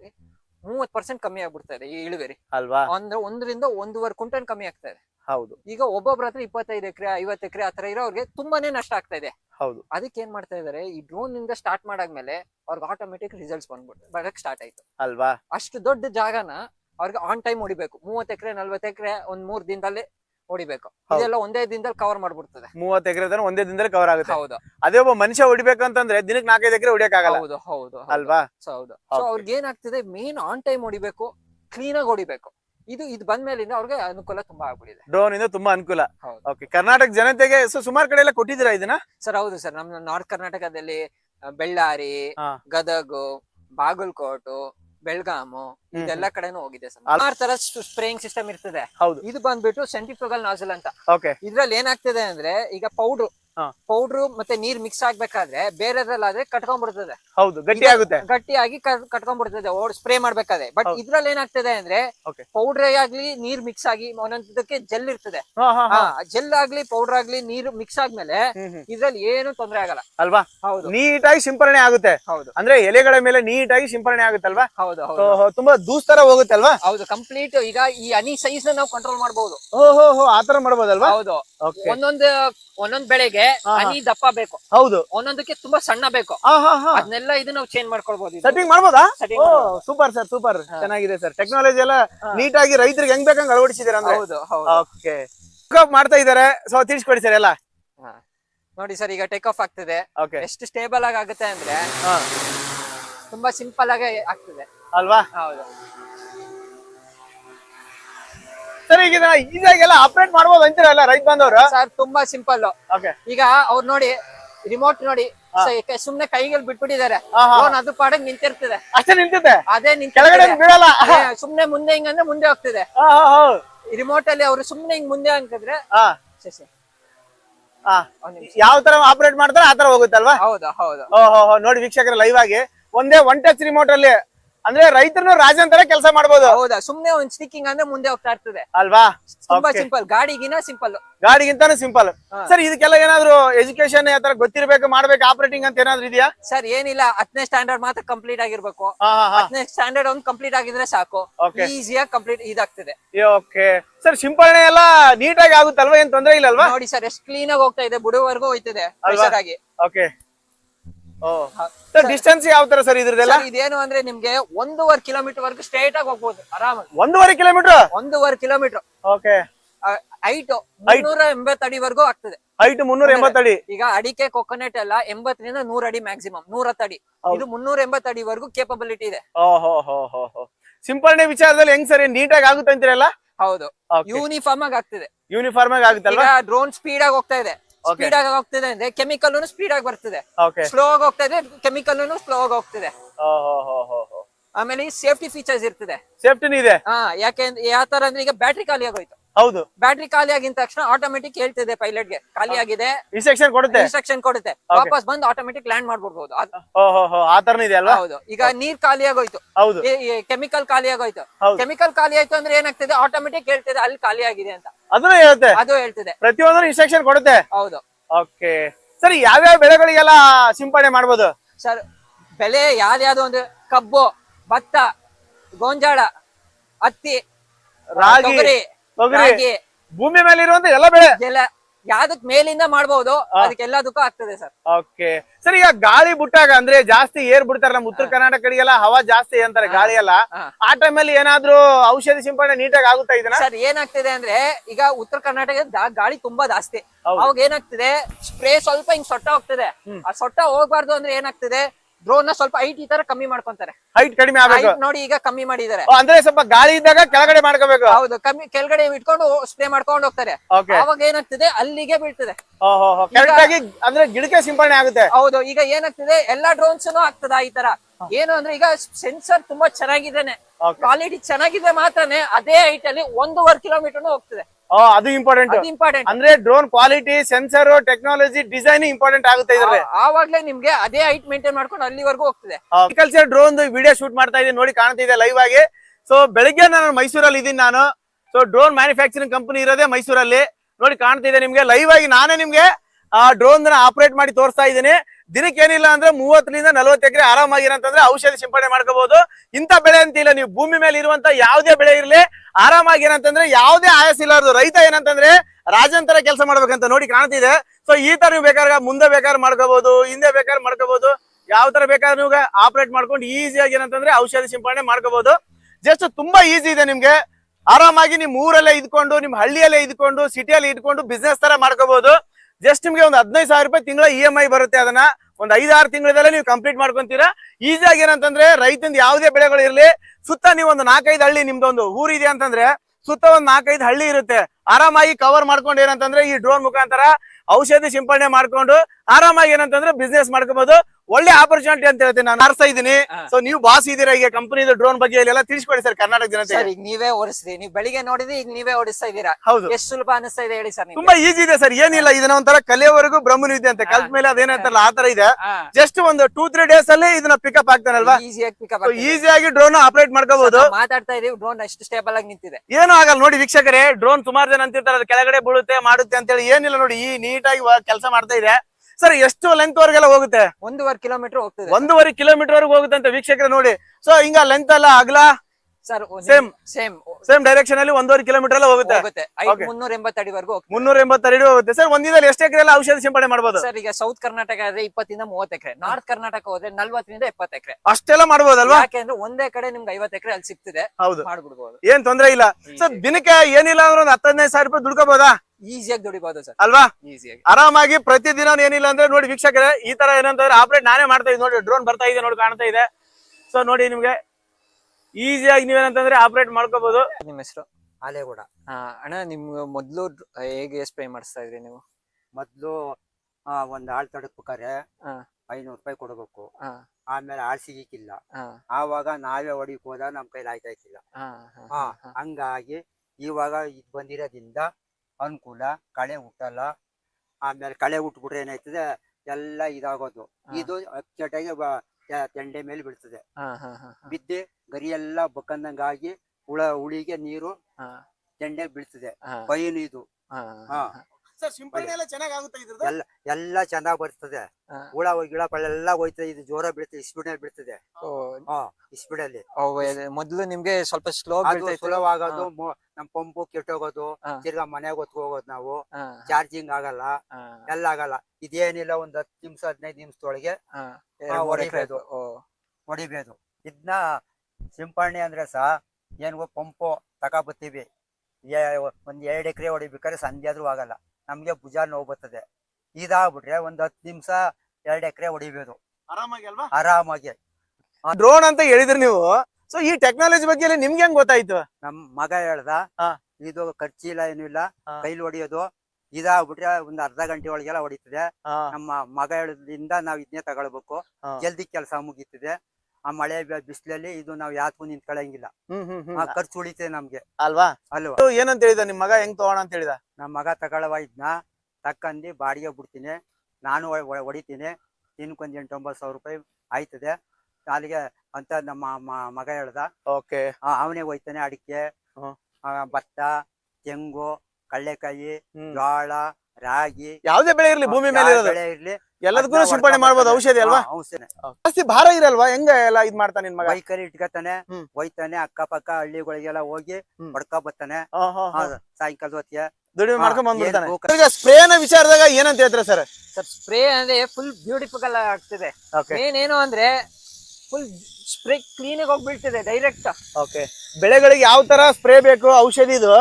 ಮೂವತ್ ಪರ್ಸೆಂಟ್ ಕಮ್ಮಿ ಆಗ್ಬಿಡ್ತಾ ಇದೆ ಈ ಇಳುವರಿ. ಅಲ್ವಾ? ಅಂದ್ರೆ ಒಂದರಿಂದ ಒಂದೂವರೆ ಕ್ವಿಂಟಲ್ ಕಮ್ಮಿ ಆಗ್ತಾ ಇದೆ. ಹೌದು. ಈಗ ಒಬ್ಬೊಬ್ರ ಹತ್ರ ಇಪ್ಪತ್ತೈದು ಎಕರೆ ಐವತ್ತು ಎಕರೆ ಆತರ ಇರೋರಿಗೆ ತುಂಬಾನೇ ನಷ್ಟ ಆಗ್ತಾ ಇದೆ. ಹೌದು. ಅದಕ್ಕೆ ಏನ್ ಮಾಡ್ತಾ ಇದಾರೆ? ಈ ಡ್ರೋನ್ ಇಂದ ಸ್ಟಾರ್ಟ್ ಮಾಡಾದ್ಮೇಲೆ ಅವ್ರಿಗೆ ಆಟೋಮೆಟಿಕ್ ರಿಸಲ್ಟ್ಸ್ ಬಂದ್ಬಿಟ್ಟು ಬರಕ್ ಸ್ಟಾರ್ಟ್ ಆಯ್ತು. ಅಲ್ವಾ? ಅಷ್ಟು ದೊಡ್ಡ ಜಾಗನ ಅವ್ರಿಗೆ ಆನ್ ಟೈಮ್ ಹೊಡಿಬೇಕು. ಮೂವತ್ ಎಕರೆ ನಲ್ವತ್ ಎಕರೆ ಒಂದ್ ಮೂರ್ ದಿನದಲ್ಲೇ ಹೊಡಿಬೇಕು. ಇದೆಲ್ಲ ಒಂದೇ ದಿನದಲ್ಲಿ ಕವರ್ ಮಾಡ್ಬಿಡ್ತದೆ. ಮೂವತ್ತು ಎಕರೆ ಒಂದೇ ದಿನದಲ್ಲಿ ಕವರ್ ಆಗುತ್ತೆ. ಹೌದು. ಅದೇ ಒಬ್ಬ ಮನುಷ್ಯ ಹೊಡಿಬೇಕಂತಂದ್ರೆ ದಿನಕ್ಕೆ ನಾಲ್ಕೈದು ಎಕರೆ ಹೊಡಿಯಕ್ಕಾಗಲ್ಲ. ಹೌದು ಹೌದು ಅಲ್ವಾ? ಸೊ ಹೌದು. ಸೊ. ಅವ್ರಿಗೆ ಏನಾಗ್ತದೆ ಮೇನ್ ಆನ್ ಟೈಮ್ ಹೊಡಿಬೇಕು ಕ್ಲೀನ್ ಆಗಿ ಹೊಡಿಬೇಕು. ಇದು ಇದು ಬಂದ್ಮೇಲಿಂದ ಅವ್ರಿಗೆ ಅನುಕೂಲ ತುಂಬಾ ಆಗ್ಬಿಟ್ಟಿದೆ. ಡ್ರೋನ್ ಇಂದ ತುಂಬಾ ಅನುಕೂಲ. ಓಕೆ ಕರ್ನಾಟಕ ಜನತೆಗೆ ಸೊ ಸುಮಾರು ಕಡೆ ಎಲ್ಲ ಕೊಟ್ಟಿದ್ದೀರಾ ಇದನ್ನ? ಸರ್ ಹೌದು ಸರ್ ನಮ್ಮ ನಾರ್ತ್ ಕರ್ನಾಟಕದಲ್ಲಿ ಬೆಳ್ಳಾರಿ. ಗದಗು ಬಾಗಲಕೋಟು ಬೆಳಗಾಮು. ಇದೆಲ್ಲ ಕಡೆನೂ ಹೋಗಿದೆ ಸರ್ ತರ ಸ್ಪ್ರೇಯಿಂಗ್ ಸಿಸ್ಟಮ್ ಇರ್ತದೆ ಹೌದು ಇದು ಬಂದ್ಬಿಟ್ಟು ಸೆಂಟಿಫ್ಯೂಗಲ್ ನಾಸಲ್ ಅಂತ ಓಕೆ ಇದ್ರಲ್ಲಿ ಏನಾಗ್ತದೆ ಅಂದ್ರೆ ಈಗ ಪೌಡ್ರು. ಪೌಡ್ರು ಮತ್ತೆ ನೀರ್ ಮಿಕ್ಸ್ ಆಗ್ಬೇಕಾದ್ರೆ ಬೇರೆದ್ರಲ್ಲಾದ್ರೆ ಕಟ್ಕೊಂಡ್ಬಿಡ್ತದೆ. ಹೌದು ಗಟ್ಟಿ ಆಗುತ್ತೆ. ಗಟ್ಟಿಯಾಗಿ ಕಟ್ಕೊಂಡ್ಬಿಡ್ತದೆ ಓಡ್ ಸ್ಪ್ರೇ ಮಾಡ್ಬೇಕಾದ್ರೆ. ಬಟ್. ಇದ್ರಲ್ಲಿ ಏನಾಗ್ತದೆ ಅಂದ್ರೆ. ಪೌಡ್ರ್ ಆಗ್ಲಿ ನೀರ್ ಮಿಕ್ಸ್ ಆಗಿ ಒಂದೊಂದಕ್ಕೆ ಜೆಲ್ ಇರ್ತದೆ. ಜೆಲ್ ಆಗ್ಲಿ ಪೌಡರ್ ಆಗ್ಲಿ ನೀರು ಮಿಕ್ಸ್ ಆದ್ಮೇಲೆ. ಇದ್ರಲ್ಲಿ ಏನು ತೊಂದ್ರೆ ಆಗಲ್ಲ. ಅಲ್ವಾ? ಹೌದು. ನೀಟಾಗಿ ಸಿಂಪರಣೆ ಆಗುತ್ತೆ. ಹೌದು. ಅಂದ್ರೆ ಎಲೆಗಳ ಮೇಲೆ ನೀಟಾಗಿ ಸಿಂಪರಣೆ ಆಗುತ್ತಲ್ವಾ? ಹೌದು So, ಹೌದು ತುಂಬಾ ದೂಸ್ ತರ ಹೋಗುತ್ತಲ್ವಾ ಹೌದು ಕಂಪ್ಲೀಟ್ ಈಗ ಈ ಹನಿ ಸೈಜ್ ನಾವು ಕಂಟ್ರೋಲ್ ಮಾಡಬಹುದು ಓಹೋ ಆತರ ಮಾಡಬಹುದಲ್ವಾ ಹೌದು. ಒಂದೊಂದು ಒಂದೊಂದ್ ಬೆಳೆಗೆ. ಹನಿ ದಪ್ಪ ಬೇಕು. ಹೌದು. ಒಂದೊಂದಕ್ಕೆ ತುಂಬಾ ಸಣ್ಣ ಬೇಕು. ಹಾ ಹಾ ಹಾ. ಅದನ್ನೆಲ್ಲ ಇದು ನಾವು ಚೇಂಜ್ ಮಾಡ್ಕೊಳ್ಬಹುದು ಸೆಟ್ಟಿಂಗ್ ಮಾಡ್ಬೋದಾ? ಸೂಪರ್ ಸರ್ ಸೂಪರ್ ಚೆನ್ನಾಗಿದೆ ಸರ್ ಟೆಕ್ನಾಲಜಿ ಎಲ್ಲ ನೀಟ್ ಆಗಿ ರೈತರಿಗೆ ಹೆಂಗ್ ಬೇಕಂಗ್ ಅಳವಡಿಸಿದಾರೆ ಅಂದ್ರೆ? ಹೌದು ಹೌದು. ಓಕೆ ಮಾಡ್ತಾ ಇದಾರೆ ಸೊ ತಿಳಿಸ್ಕೊಡಿ ಸರ್ ಎಲ್ಲ. ನೋಡಿ ಸರ್ ಈಗ ಟೇಕ್ ಆಫ್ ಆಗ್ತದೆ. ಎಷ್ಟು ಸ್ಟೇಬಲ್ ಆಗಿ ಆಗುತ್ತೆ ಅಂದ್ರೆ ತುಂಬಾ ಸಿಂಪಲ್ ಆಗಿ ಆಗ್ತದೆ. ಅಲ್ವಾ? ಹೌದು. ಸರ್ ಈಗ ಇದನ್ನ ಆಪರೇಟ್ ಮಾಡ್ಬೋದು ಅಂತೀರಲ್ಲ ರೈತ ಬಂದವರು ಸರ್ ತುಂಬಾ ಸಿಂಪಲ್ ಓಕೆ ಈಗ ಅವ್ರ ನೋಡಿ ರಿಮೋಟ್ ನೋಡಿ ಸುಮ್ನೆ ಕೈಗೆ ಬಿಟ್ಬಿಟ್ಟಿದ್ದಾರೆ. ಅದು ಪಾಡಕ್ ನಿಂತಿರ್ತದೆ. ಅಷ್ಟೇ ನಿಂತಿದೆ ಅದೇ ಕೆಳಗಡೆ ಬೀಳಲ್ಲ. ಸುಮ್ನೆ ಮುಂದೆ ಹಿಂಗಂದ್ರೆ ಮುಂದೆ ಹೋಗ್ತಿದೆ. ರಿಮೋಟ್ ಅಲ್ಲಿ ಅವ್ರು ಸುಮ್ನೆ ಹಿಂಗ್ ಮುಂದೆ ಹಾಕಿದ್ರೆ ಯಾವ ತರ ಆಪರೇಟ್ ಮಾಡ್ತಾರೆ ಆ ತರ ಹೋಗುತ್ತಲ್ವಾ? ಹೌದು ಹೌದು. ಓಹೋ ನೋಡಿ ವೀಕ್ಷಕರ ಲೈವ್ ಆಗಿ. ಒಂದೇ ಒನ್ ಟಚ್ ರಿಮೋಟ್ ಅಲ್ಲಿ ಅಂದ್ರೆ ರೈತರನ್ನು ರಾಜನ್ ತರ ಕೆಲಸ ಮಾಡ್ಬೋದು. ಹೌದಾ? ಸುಮ್ನೆ ಒಂದ್ ಸ್ಟಿಕ್ಕಿಂಗ್ ಅಂದ್ರೆ ಮುಂದೆ ಹೋಗ್ತಾ ಇರ್ತದೆ. ಅಲ್ವಾ? ತುಂಬಾ Okay. ಸಿಂಪಲ್ ಗಾಡಿಗಿನ ಸಿಂಪಲ್ ಗಾಡಿಗಿಂತಾನು ಸಿಂಪಲ್ ಹಾ. ಸರ್ ಇದಕ್ಕೆಲ್ಲ ಏನಾದ್ರು ಎಜುಕೇಶನ್ ತರ ಗೊತ್ತಿರ್ಬೇಕು ಮಾಡ್ಬೇಕು ಆಪರೇಟಿಂಗ್ ಅಂತ ಏನಾದ್ರು ಇದೆಯಾ? ಸರ್ ಏನಿಲ್ಲ. ಹತ್ತನೇ ಸ್ಟ್ಯಾಂಡರ್ಡ್ ಮಾತ್ರ ಕಂಪ್ಲೀಟ್ ಆಗಿರ್ಬೇಕು. ಹಾ ಹಾ ಹಾ. ಹತ್ತನೇ ಸ್ಟ್ಯಾಂಡರ್ಡ್ ಒಂದ್ ಕಂಪ್ಲೀಟ್ ಆಗಿದ್ರೆ ಸಾಕು. Okay. ಈಸಿಯಾಗಿ ಕಂಪ್ಲೀಟ್ ಇದಾಗ್ತದೆ. ಓಕೆ ಸರ್ ಸಿಂಪರಣೆ ಎಲ್ಲ ನೀಟಾಗಿ ಆಗುತ್ತಲ್ವಾ? ಏನ್ ತೊಂದ್ರೆ ಇಲ್ಲ ಅಲ್ವಾ ನೋಡಿ ಸರ್ ಎಷ್ಟು ಕ್ಲೀನ್ ಆಗಿ ಹೋಗ್ತಾ ಇದೆ. ಬುಡವರೆಗೂ ಹೋಯ್ತದೆ. ಆಗಿ ಓಕೆ ಡಿಸ್ಟೆನ್ಸ್ ಯಾವ ತರ ಸರ್ ಇದ್ರದೆಲ್ಲ ಇದೇನು ಅಂದ್ರೆ ನಿಮ್ಗೆ ಒಂದೂವರೆ ಕಿಲೋಮೀಟರ್ ವರೆಗೂ ಸ್ಟ್ರೈಟ್ ಆಗಿ ಹೋಗ್ಬೋದು ಆರಾಮಾಗಿ. ಒಂದೂವರೆ ಕಿಲೋಮೀಟರ್ ಒಂದೂವರೆ ಕಿಲೋಮೀಟರ್ ಓಕೆ. ಹೈಟ್ ಮುನ್ನೂರ ಅಡಿ ಅಡಿವರೆಗೂ ಆಗ್ತದೆ. ಹೈಟ್ ಮುನ್ನೂರ ಎಂಬತ್ತಡಿ ಈಗ ಅಡಿಕೆ ಕೊಕೊನೆಟ್ ಎಲ್ಲ ಎಂಬತ್ತರಿಂದ ನೂರ ಅಡಿ ಮ್ಯಾಕ್ಸಿಮಮ್ ನೂರ ಅಡಿ. ಇದು ಮುನ್ನೂರ ಅಡಿ ಅಡಿವರೆಗೂ ಕೇಪಬಿಲಿಟಿ ಇದೆ. ಸಿಂಪರಣೆ ವಿಚಾರದಲ್ಲಿ ಹೆಂಗ್ ಸರ್ ನೀಟಾಗಿ ಆಗುತ್ತೆ ಅಂತೀರಲ್ಲ? ಹೌದು. ಯೂನಿಫಾರ್ಮ್ ಆಗಿ ಆಗ್ತದೆ. ಯೂನಿಫಾರ್ಮ್ ಆಗಿ ಈಗ ಆಗುತ್ತಲ್ವಾ ಡ್ರೋನ್ ಸ್ಪೀಡ್ ಆಗಿ ಹೋಗ್ತಾ ಇದೆ. ಸ್ಪೀಡ್ ಆಗಿ ಹೋಗ್ತಿದೆ ಅಂದ್ರೆ ಕೆಮಿಕಲ್ ಸ್ಪೀಡ್ ಆಗಿ ಬರ್ತದೆ. ಸ್ಲೋ ಆಗಿ ಹೋಗ್ತಾ ಇದೆ ಕೆಮಿಕಲ್ ಸ್ಲೋ ಆಗಿ ಹೋಗ್ತಿದೆ. ಆಮೇಲೆ ಸೇಫ್ಟಿ ಫೀಚರ್ಸ್ ಇರ್ತದೆ. ಸೇಫ್ಟಿನೂ ಇದೆ. ಹಾ ಯಾಕೆ ಯಾವ ತರ ಅಂದ್ರೆ ಈಗ ಬ್ಯಾಟ್ರಿ ಖಾಲಿ ಆಗೋಯ್ತು ಹೌದು. ಬ್ಯಾಟ್ರಿ ಖಾಲಿ ಆಗಿದ ತಕ್ಷಣ ಆಟೋಮೆಟಿಕ್ ಹೇಳ್ತಿದೆ ಪೈಲಟ್ಗೆ. ಖಾಲಿ ಆಗಿದೆ. ಇನ್ಸ್ಟ್ರಕ್ಷನ್ ಕೊಡುತ್ತೆ? ಇನ್ಸ್ಟ್ರಕ್ಷನ್ ಕೊಡುತ್ತೆ. ವಾಪಸ್ ಬಂದು ಆಟೋಮೆಟಿಕ್ ಲ್ಯಾಂಡ್ ಮಾಡ್ಬಿಡ್ಬಹುದು ಆ ತರನ ಇದೆ ಅಲ್ವಾ? ಹೌದು. ಈಗ ನೀರ್ ಖಾಲಿ ಆಗೋಯ್ತು. ಹೌದು. ಕೆಮಿಕಲ್ ಖಾಲಿ ಆಗೋಯ್ತು. ಕೆಮಿಕಲ್ ಖಾಲಿ ಆಯ್ತು ಅಂದ್ರೆ ಏನಾಗ್ತದೆ? ಆಟೋಮೆಟಿಕ್ ಹೇಳ್ತಿದೆ ಅಲ್ಲಿ ಖಾಲಿ ಆಗಿದೆ ಅಂತ. ಅದನ್ನು ಹೇಳುತ್ತೆ. ಅದು ಹೇಳ್ತಿದೆ. ಪ್ರತಿಯೊಂದು ಇನ್ಸ್ಟ್ರಕ್ಷನ್ ಕೊಡುತ್ತೆ? ಹೌದು. ಓಕೆ ಸರಿ ಯಾವ್ಯಾವ ಬೆಳೆಗಳಿಗೆಲ್ಲ ಸಿಂಪಡಣೆ ಮಾಡ್ಬೋದು? ಸರ್ ಬೆಳೆ ಯಾವ್ದ್ಯಾವ್ದು ಒಂದು ಕಬ್ಬು ಭತ್ತ ಗೋಂಜಾಳ ಹತ್ತಿ ರಾಗಿ, ತೊಗರಿ ತೊಗರಿ. ರಾಗಿ. ಭೂಮಿ ಮೇಲೆ ಇರುವಂತ ಎಲ್ಲ ಬೆಳೆ? ಎಲ್ಲ ಯಾವ್ದಕ್ ಮೇಲಿಂದ ಮಾಡ್ಬೋದು ಅದಕ್ಕೆಲ್ಲದಕ್ಕೂ ಆಗ್ತದೆ ಸರ್. ಓಕೆ. ಸರ್ ಈಗ ಗಾಳಿ ಬಿಟ್ಟಾಗ ಅಂದ್ರೆ ಜಾಸ್ತಿ ಏರ್ ಬಿಡ್ತಾರೆ ನಮ್ಮ ಉತ್ತರ ಕರ್ನಾಟಕ ಕಡೆಗೆಲ್ಲ ಹವಾ ಜಾಸ್ತಿ ಅಂತಾರೆ ಗಾಳಿ ಎಲ್ಲ. ಆ ಟೈಮಲ್ಲಿ ಏನಾದ್ರೂ ಔಷಧಿ ಸಿಂಪಡಣೆ ನೀಟಾಗಿ ಆಗುತ್ತಾ ಇದನ್ನ? ಸರ್ ಏನಾಗ್ತಿದೆ ಅಂದ್ರೆ ಈಗ ಉತ್ತರ ಕರ್ನಾಟಕದ ದಾ- ಗಾಳಿ ತುಂಬಾ ಜಾಸ್ತಿ. ಅವಾಗ ಏನಾಗ್ತಿದೆ ಸ್ಪ್ರೇ ಸ್ವಲ್ಪ ಹಿಂಗ್ ಸೊಟ್ಟ ಹೋಗ್ತದೆ. ಆ ಸೊಟ್ಟ ಹೋಗ್ಬಾರ್ದು ಅಂದ್ರೆ ಏನಾಗ್ತಿದೆ ಡ್ರೋನ್ನ ಸ್ವಲ್ಪ ಹೈಟ್ ಈ ತರ ಕಮ್ಮಿ ಮಾಡ್ಕೊಂತಾರೆ. ಹೈಟ್ ಕಡಿಮೆ ಆಗಬೇಕು. Height ನೋಡಿ ಈಗ ಕಮ್ಮಿ ಮಾಡಿದ್ದಾರೆ. ಅಂದ್ರೆ ಸ್ವಲ್ಪ ಗಾಳಿ ಇದ್ದಾಗ ಕೆಳಗಡೆ ಮಾಡ್ಕೋಬೇಕು. ಹೌದು ಕಮ್ಮಿ ಕೆಳಗಡೆ ಇಟ್ಕೊಂಡು ಸ್ಪ್ರೇ ಮಾಡ್ಕೊಂಡು ಹೋಗ್ತಾರೆ. ಓಕೆ ಅವಾಗ ಏನಾಗ್ತದೆ? ಅಲ್ಲಿಗೆ ಬೀಳ್ತದೆ. ಕರೆಕ್ಟ್ ಆಗಿ ಅಂದ್ರೆ ಗಿಡಕ್ಕೆ ಸಿಂಪಡಣೆ ಆಗುತ್ತೆ. ಹೌದು ಈಗ ಏನಾಗ್ತದೆ? ಎಲ್ಲಾ ಡ್ರೋನ್ಸ್ ಆಗ್ತದ ಈ ತರ? ಏನು ಅಂದ್ರೆ ಈಗ ಸೆನ್ಸರ್ ತುಂಬಾ ಚೆನ್ನಾಗಿದೆ Okay. ಕ್ವಾಲಿಟಿ ಚೆನ್ನಾಗಿದೆ ಮಾತ್ರನೇ ಅದೇ ಹೈಟ್ ಅಲ್ಲಿ ಒಂದೂವರೆ ಕಿಲೋಮೀಟರ್ ಹೋಗ್ತದೆ. ಅದು ಇಂಪಾರ್ಟೆಂಟ್ ಇಂಪಾರ್ಟೆಂಟ್ ಅಂದ್ರೆ drone quality sensor technology design important ಆಗುತ್ತೆ ಇದ್ರೆ ಆವಾಗ್ಲೇ ನಿಮ್ಗೆ ಅದೇ ಹೈಟ್ ಮೇಂಟೈನ್ ಮಾಡ್ಕೊಂಡು ಅಲ್ಲಿವರೆಗೂ ಹೋಗ್ತದೆ. ಅಗ್ರಿಕಲ್ಚರ್ ಡ್ರೋನ್ ವಿಡಿಯೋ ಶೂಟ್ ಮಾಡ್ತಾ ಇದ್ದೀನಿ ನೋಡಿ ಕಾಣ್ತಿದೆ ಲೈವ್ ಆಗಿ. ಸೊ ಬೆಳಿಗ್ಗೆ ನಾನು ಮೈಸೂರಲ್ಲಿ ಇದ್ದೀನಿ ನಾನು. ಸೊ ಡ್ರೋನ್ ಮ್ಯಾನುಫ್ಯಾಕ್ಚರಿಂಗ್ ಕಂಪನಿ ಇರೋದೇ ಮೈಸೂರಲ್ಲಿ. ನೋಡಿ ಕಾಣ್ತಿದೆ ನಿಮ್ಗೆ ಲೈವ್ ಆಗಿ ನಾನೇ ನಿಮ್ಗೆ ಆ ಡ್ರೋನ್ ಆಪರೇಟ್ ಮಾಡಿ ತೋರಿಸ್ತಾ ಇದ್ದೀನಿ. ದಿನಕ್ಕೆ ಏನಿಲ್ಲ ಅಂದ್ರೆ ಮೂವತ್ತರಿಂದ ನಲವತ್ತು ಎಕರೆ ಆರಾಮಾಗಿರಂತಂದ್ರೆ ಔಷಧಿ ಸಿಂಪಡಣೆ ಮಾಡ್ಕೋಬಹುದು. ಇಂಥ ಬೆಳೆ ಅಂತ ಇಲ್ಲ, ನೀವು ಭೂಮಿ ಮೇಲೆ ಇರುವಂತ ಯಾವುದೇ ಬೆಳೆ ಇರಲಿ ಆರಾಮಾಗಿ ಏನಂತಂದ್ರೆ ಯಾವುದೇ ಆಯಸ್ ಇಲ್ಲಾರ್ದು. ರೈತ ಏನಂತಂದ್ರೆ ರಾಜಂತರ ತರ ಕೆಲಸ ಮಾಡ್ಬೇಕಂತ ನೋಡಿ ಕಾಣ್ತಿದೆ. ಸೊ ಈ ತರ ನೀವು ಬೇಕಾದ್ರೆ ಮುಂದೆ ಬೇಕಾದ್ರೆ ಮಾಡ್ಕೋಬಹುದು, ಹಿಂದೆ ಬೇಕಾದ್ರೆ ಮಾಡ್ಕೋಬಹುದು. ಯಾವ ತರ ಬೇಕಾದ್ರೆ ನೀವು ಆಪರೇಟ್ ಮಾಡ್ಕೊಂಡು ಈಸಿಯಾಗಿ ಏನಂತಂದ್ರೆ ಔಷಧಿ ಸಿಂಪಡಣೆ ಮಾಡ್ಕೋಬಹುದು. ಜಸ್ಟ್ ತುಂಬಾ ಈಸಿ ಇದೆ ನಿಮ್ಗೆ. ಆರಾಮಾಗಿ ನಿಮ್ ಊರಲ್ಲೇ ಇದ್ಕೊಂಡು, ನಿಮ್ ಹಳ್ಳಿಯಲ್ಲೇ ಇದ್ಕೊಂಡು ಸಿಟಿಯಲ್ಲಿ ಇದ್ಕೊಂಡು ಬಿಸ್ನೆಸ್ ತರ ಮಾಡ್ಕೋಬಹುದು. ಜಸ್ಟ್ ನಿಮ್ಗೆ ಒಂದು ಹದಿನೈದು ಸಾವಿರ ರೂಪಾಯಿ ತಿಂಗಳ ಇ ಎಂ ಐ ಬರುತ್ತೆ ಅದನ್ನ. ಒಂದ್ ಐದಾರು ತಿಂಗಳದಲ್ಲೇ ನೀವು ಕಂಪ್ಲೀಟ್ ಮಾಡ್ಕೊಂತೀರಾ. ಈಸಿಯಾಗಿ ಏನಂತಂದ್ರೆ ರೈತಂದು ಯಾವುದೇ ಬೆಳೆಗಳು ಇರ್ಲಿ, ಸುತ್ತ ನೀವು ಒಂದು ನಾಲ್ಕೈದು ಹಳ್ಳಿ ನಿಮ್ದೊಂದು ಊರಿದೆ ಅಂತಂದ್ರೆ ಸುತ್ತ ಒಂದ್ ನಾಲ್ಕೈದು ಹಳ್ಳಿ ಇರುತ್ತೆ. ಆರಾಮಾಗಿ ಕವರ್ ಮಾಡ್ಕೊಂಡು ಏನಂತಂದ್ರೆ ಈ ಡ್ರೋನ್ ಮುಖಾಂತರ ಔಷಧಿ ಸಿಂಪಡಣೆ ಮಾಡ್ಕೊಂಡು ಆರಾಮಾಗಿ ಏನಂತಂದ್ರೆ ಬಿಸ್ನೆಸ್ ಮಾಡ್ಕೋಬಹುದು ಒಳ್ಳೆ ಆಪರ್ಚುನಿಟಿ ಅಂತ ಹೇಳ್ತೀನಿ ನಾನು. ಆರ್ಸ್ತಾ ಇದ್ದೀನಿ. ಸೊ ನೀವು ಬಾಸ್ ಇದೀರಾ ಈಗ ಕಂಪನಿದು ಡ್ರೋನ್ ಬಗ್ಗೆ ಎಲ್ಲ ತಿಳಿಸ್ಕೊಡಿ ಸರ್ ಕರ್ನಾಟಕ ಜನತೆ ಈಗ ನೀವೇ ಓಡಿಸಿದ್ರಿ ನೀವು ಬೆಳಿಗ್ಗೆ ನೋಡಿದ್ರೆ ಈಗ ನೀವೇ ಓಡಿಸ್ತಾ ಇದೀರಾ ಹೌದು. ಎಷ್ಟು ಸುಲಭ ಅನಿಸ್ತಾ ಇದೆ ಹೇಳಿ ಸರ್ ತುಂಬಾ ಈಸಿ ಇದೆ ಸರ್ ಏನಿಲ್ಲ ಇದನ್ನ ಒಂಥರ ಕಲಿಯೋವರೆಗೂ ಬ್ರಹ್ಮನು ಇದೆ ಅಂತ. ಕಲ್ತ ಮೇಲೆ ಅದೇನಂತಾರಲ್ಲ ಆತರ ತರ ಇದೆ. ಜಸ್ಟ್ ಒಂದು ಟೂ ತ್ರೀ ಡೇಸ್ ಅಲ್ಲಿ ಇದನ್ನ ಪಿಕಪ್ ಆಗ್ತಾನಲ್ವಾ? ಈಸಿಯಾಗಿ ಪಿಕಪ್ ಈಸಿಯಾಗಿ ಡ್ರೋನ್ ಆಪರೇಟ್ ಮಾಡ್ಕೋಬಹುದು ಮಾತಾಡ್ತಾ ಇದೀವಿ ಡ್ರೋನ್ ಎಷ್ಟು ಸ್ಟೇಬಲ್ ಆಗಿ ನಿಂತಿದೆ. ಏನು ಆಗಲ್ಲ ನೋಡಿ ವೀಕ್ಷಕರೇ ಡ್ರೋನ್ ಸುಮಾರು ಜನ ಅಂತಿರ್ತಾರೆ ಅದ್ ಕೆಳಗಡೆ ಬೀಳುತ್ತೆ ಮಾಡುತ್ತೆ ಅಂತ ಹೇಳಿ ಏನಿಲ್ಲ ನೋಡಿ ಈ ನೀಟಾಗಿ ಕೆಲಸ ಮಾಡ್ತಾ ಇದೆ. ಸರ್ ಎಷ್ಟು ಲೆಂತ್ ವರೆಗೆಲ್ಲ ಹೋಗುತ್ತೆ? ಒಂದೂವರೆ ಕಿಲೋಮೀಟರ್ ಹೋಗ್ತದೆ ಒಂದೂವರೆ ಕಿಲೋಮೀಟರ್ ವರೆಗೂ ಹೋಗುತ್ತೆ ಅಂತ ವೀಕ್ಷಕರ ನೋಡಿ. ಸೊ ಹಿಂಗ ಲೆಂತ್ ಎಲ್ಲ ಅಗಲ? Sir same same same direction ಅಲ್ಲಿ ಒಂದೂವರೆ ಕಿಲೋಮೀಟರ್ ಎಲ್ಲ ಹೋಗುತ್ತೆ. ಮುನ್ನೂರ ಎಂಬತ್ತು ಅಡಿವರೆಗೂ ಹೋಗ್ತದೆ ಮುನ್ನೂರ ಎಂಬತ್ತೆರಡು ಹೋಗುತ್ತೆ. ಸರ್ ಒಂದಿನಲ್ಲಿ ಎಷ್ಟು ಎಕರೆ ಎಲ್ಲ ಔಷಧಿ ಸಿಂಪಡಣೆ ಮಾಡಬಹುದು ಸರ್ ಈಗ ಸೌತ್ ಕರ್ನಾಟಕ ಆದ್ರೆ ಇಪ್ಪತ್ತಿಂದ ಮೂವತ್ತು ಎಕರೆ. ನಾರ್ತ್ ಕರ್ನಾಟಕ ಹೋದ್ರೆ ನಲ್ವತ್ತರಿಂದ ಎಪ್ಪತ್ತು ಎಕರೆ. ಅಷ್ಟೆಲ್ಲ ಮಾಡಬಹುದಲ್ವಾ ಯಾಕೆಂದ್ರೆ ಒಂದೇ ಕಡೆ ನಿಮ್ಗೆ ಐವತ್ತು ಎಕರೆ ಅಲ್ಲಿ ಸಿಗ್ತಿದೆ. ಹೌದು. ಮಾಡ್ಬಿಡ್ಬೋದು. ಏನ್ ತೊಂದ್ರೆ ಇಲ್ಲ. ಸರ್ ದಿನಕ್ಕೆ ಏನಿಲ್ಲ ಅಂದ್ರೆ ಒಂದು ಹತ್ತೈದು ಸಾವಿರ ರೂಪಾಯಿ ದುಡ್ಕೋಬಹುದಾ ಈಸಿಯಾಗಿ ದುಡಿಬಹುದು ಸರ್. ಅಲ್ವಾ? ಈಸಿಯಾಗಿ ಆರಾಮಾಗಿ ಪ್ರತಿದಿನ ಏನಿಲ್ಲ ಅಂದ್ರೆ ನೋಡಿ ವೀಕ್ಷಕರೇ ಈ ತರ ಏನಂತಂದ್ರೆ ಆಪರೇಟ್ ನಾನೇ ಮಾಡ್ತಾ ಇದ್ದೀನಿ. ನೋಡಿ ಡ್ರೋನ್ ಬರ್ತಾ ಇದೆ ನೋಡಿ ಕಾಣ್ತಾ ಇದೆ. ಸೊ ನೋಡಿ ನಿಮ್ಗೆ ಈಸಿಯಾಗಿ ನೀವೇನಂತಂದ್ರೆ ಆಪರೇಟ್ ಮಾಡ್ಕೋಬಹುದು ನಿಮ್ಮ ಹೆಸರು? ಆಲೆಗೂಡ. ಹಾ ಅಣ್ಣ ನಿಮ್ಗೆ ಮೊದ್ಲು ಹೇಗೆ ಸ್ಪ್ರೇ ಮಾಡಿಸ್ತಾ ಇದ್ರಿ ನೀವು? ಮೊದ್ಲು ಒಂದು ಒಂದ್ ಆಳ್ ತಡಕ್ಬೇಕಾರೆ ಹಾ. ಐನೂರು ರೂಪಾಯಿ ಕೊಡ್ಬೇಕು. ಹಾ. ಆಮೇಲೆ ಆಳ್ ಸಿಗಿಕ್ಕಿಲ್ಲ ಹಾ. ಆವಾಗ ನಾವೇ ಹೊಡಿಕ್ ಹೋದ ನಮ್ ಕೈಲಿ ಆಯ್ತಾ ಇತ್ತಿಲ್ಲ ಹಾ ಹಾ, ಹಾ ಹಾ ಹಂಗಾಗಿ ಇವಾಗ ಇದ್ ಬಂದಿರೋದ್ರಿಂದ ಅನುಕೂಲ ಕಳೆ ಹುಟ್ಟಲ್ಲ ಆಮೇಲೆ ಕಳೆ ಹುಟ್ಬಿಟ್ರೆ ಏನಾಯ್ತದೆ ಎಲ್ಲ ಇದಾಗೋದು. ಹಾ. ಇದು ಅಚ್ಚಟಾಗಿ ತೆ- ತೆಂಡೆ ಮೇಲೆ ಬೀಳ್ತದೆ. ಹಾ ಹಾ. ಬಿದ್ದೆ ಗರಿ ಎಲ್ಲ ಬಕ್ಕಂದಂಗಾಗಿ ಹುಳ ಹುಳಿಗೆ ನೀರು ಹಾ, ತೆಂಡೆ ಬೀಳ್ತದೆ. ಹಾ, ಪೈನು ಇದು. ಹಾ, ಹಾ. ಹಾ. ಸರ್ ಸಿಂಪಡಣೆ ಎಲ್ಲ ಚೆನ್ನಾಗಿ ಆಗುತ್ತೆ ಇದ್ರದ್ದು? ಎಲ್ಲ ಎಲ್ಲ ಚೆನ್ನಾಗ್ ಬರ್ತದೆ. ಹಾ. ಹುಳ ಗಿಳ ಪಳ್ಳೆಲ್ಲ ಹೋಯ್ತದೆ. ಇದು ಜೋರ ಬೀಳ್ತದೆ ಇಸ್ಪೀಡ್ ಬೀಳ್ತದೆ. ಓ, ಹಾ ಅಲ್ಲಿ. ಮೊದ್ಲು ನಿಮ್ಗೆ ಸ್ವಲ್ಪ ಸ್ಲೋ ಸ್ಲೋ ಆಗೋದು ಮೊ- ನಮ್ ಪಂಪು ಕೆಟ್ಟೋಗೋದು. ತಿರ್ಗಾ ಮನೆಗೆ ಹೊತ್ಕೋಗೋದು ನಾವು. ಚಾರ್ಜಿಂಗ್ ಆಗಲ್ಲ. ಎಲ್ಲ ಆಗಲ್ಲ ಇದೇನಿಲ್ಲ ಒಂದ್ ಹತ್ತು ನಿಮಿಷ ಹದಿನೈದು ನಿಮಿಷದೊಳಗೆ ಹೊಡಿಬೇದು. ಹೊಡಿಬೇಕು ಇದನ್ನ ಸಿಂಪರಣೆ ಅಂದ್ರೆ ಸಹ ಏನ್ಗೋ ಪಂಪು ತಗೊಬತ್ತೀವಿ. ಒಂದ್ ಎರಡ್ ಎಕರೆ ಹೊಡಿಬೇಕಾದ್ರೆ ಸಂಜೆ ಆದ್ರೂ ಆಗಲ್ಲ. ನಮ್ಗೆ ಭುಜ ನೋವು ಬರ್ತದೆ. ಇದಾಗ್ಬಿಟ್ರೆ ಒಂದ್ ಹತ್ತು ನಿಮಿಷ ಎರಡ್ ಎಕರೆ ಹೊಡಿಬೋದು. ಆರಾಮಾಗಿ ಅಲ್ವಾ? ಆರಾಮಾಗಿ. ಡ್ರೋನ್ ಅಂತ ಹೇಳಿದ್ರಿ ನೀವು? ಸೊ ಈ ಟೆಕ್ನಾಲಜಿ ಬಗ್ಗೆ ಎಲ್ಲ ನಿಮ್ಗೆ ಹೆಂಗ್ ಗೊತ್ತಾಯ್ತು? ನಮ್ ಮಗ ಹೇಳ್ದ ಇದು ಖರ್ಚಿಲ್ಲ ಏನು ಇಲ್ಲ ಕೈಲ್ ಹೊಡಿಯೋದು ಇದಾಗ್ಬಿಟ್ರೆ ಒಂದ್ ಅರ್ಧ ಗಂಟೆ ಒಳಗೆಲ್ಲ ಹೊಡಿತದೆ. ನಮ್ಮ ಮಗ ಹೇಳಿದ್ರಿಂದ ನಾವ್ ಇದನ್ನೇ ತಗೊಳ್ಬೇಕು. ಜಲ್ದಿ ಕೆಲಸ ಮುಗೀತದೆ. ಆ ಮಳೆ ಬಿಸಿಲಲ್ಲಿ ಇದು ನಾವ್ ಯಾತ್ ನಿಂತ್ಕೊಳಂಗಿಲ್ಲ. ಹ್ಮ್ ಹ್ಮ್ ಹ್ಮ್. ಆ ಖರ್ಚು ಉಳಿತದೆ ನಮ್ಗೆ. ಅಲ್ವಾ? ಅಲ್ವಾ? ಏನಂತ ಹೇಳಿದ? ನಿಮ್ ಮಗ ಹೆಂಗ್ ತಗೋಣ ಅಂತ ಹೇಳಿದ? ನಮ್ ಮಗ ತಗೊಳವ ಇದ್ನ ತಕ್ಕಂದಿ ಬಾಡಿಗೆ ಬಿಡ್ತೀನಿ. ನಾನು ಹೊಡಿತೀನಿ. ದಿನಕ್ಕೊಂದ್ ಎಂಟೊಂಬತ್ತು ಸಾವಿರ ರೂಪಾಯಿ ಆಯ್ತದೆ. ಅಲ್ಲಿಗೆ ಅಂತ ನಮ್ಮ ಮ- ಮಗ ಹೇಳ್ದ. ಓಕೆ. ಅವನೇ ಹೋಯ್ತಾನೆ ಅಡಿಕೆ ಹ್ಮ್. ಆ, ಭತ್ತ ತೆಂಗು ಕಳ್ಳೆಕಾಯಿ. ಜೋಳ ರಾಗಿ. ಯಾವ್ದೇ ಬೆಳೆ ಇರ್ಲಿ ಭೂಮಿ ಮೇಲೆ ಯಾವ ಇರೋದು. ಬೆಳೆ ಇರ್ಲಿ ಎಲ್ಲದಕ್ಕೂ ಅದ್ನ ಸಿಂಪಡಣೆ ಮಾಡ್ಬೋದು ಹೊಡ್ಕೊಂಡ್ ಔಷಧಿ ಅಲ್ವಾ? ಹಾ, ಔಷಧಿ. ಜಾಸ್ತಿ ಭಾರ ಇರಲ್ವಾ? ಹೆಂಗ ಎಲ್ಲ ಇದ್ ಮಾಡ್ತಾನೆ ನಿನ್ ಮಗ? ಬೈಕಲ್ಲಿ ಇಟ್ಕೊತಾನೆ ಹ್ಮ್. ಹೋಯ್ತಾನೆ ಅಕ್ಕಪಕ್ಕ ಹಳ್ಳಿಗಳಿಗೆಲ್ಲ ಹೋಗಿ ಹ್ಮ್. ಹೊಡ್ಕೊ ಬರ್ತಾನೆ ಹಾ, ಹಾ, ಹಾ. ಸಾಯಂಕಾಲ ಹೊತ್ತಿಗೆ. ದುಡಿಮೆ ಹಾ, ಮಾಡ್ಕೊಂಡ್ ಬಂದ್ಬಿಡ್ತಾನೆ. ಏನ್ ಗೋಕ- ಈಗ ಸ್ಪ್ರೇನ ವಿಚಾರದಾಗ ಏನಂತ ಹೇಳ್ತಾರೆ ಸರ್? ಸರ್ ಸ್ಪ್ರೇ ಅಂದ್ರೆ ಫುಲ್ ಬ್ಯೂಟಿಫುಲ್ ಆಗ್ತಿದೆ. ಓಕೆ ಮೇನ್ ಏನು ಅಂದ್ರೆ ಫುಲ್ ಸ್ಪ್ರೇ ಕ್ಲೀನ್ ಆಗಿ ಹೋಗ್ಬಿಡ್ತಿದೆ ಡೈರೆಕ್ಟ್ ಓಕೆ ಬೆಳೆಗಳಿಗೆ ಯಾವ ತರ ಸ್ಪ್ರೇ ಬೇಕು ಔಷಧಿ ಇದು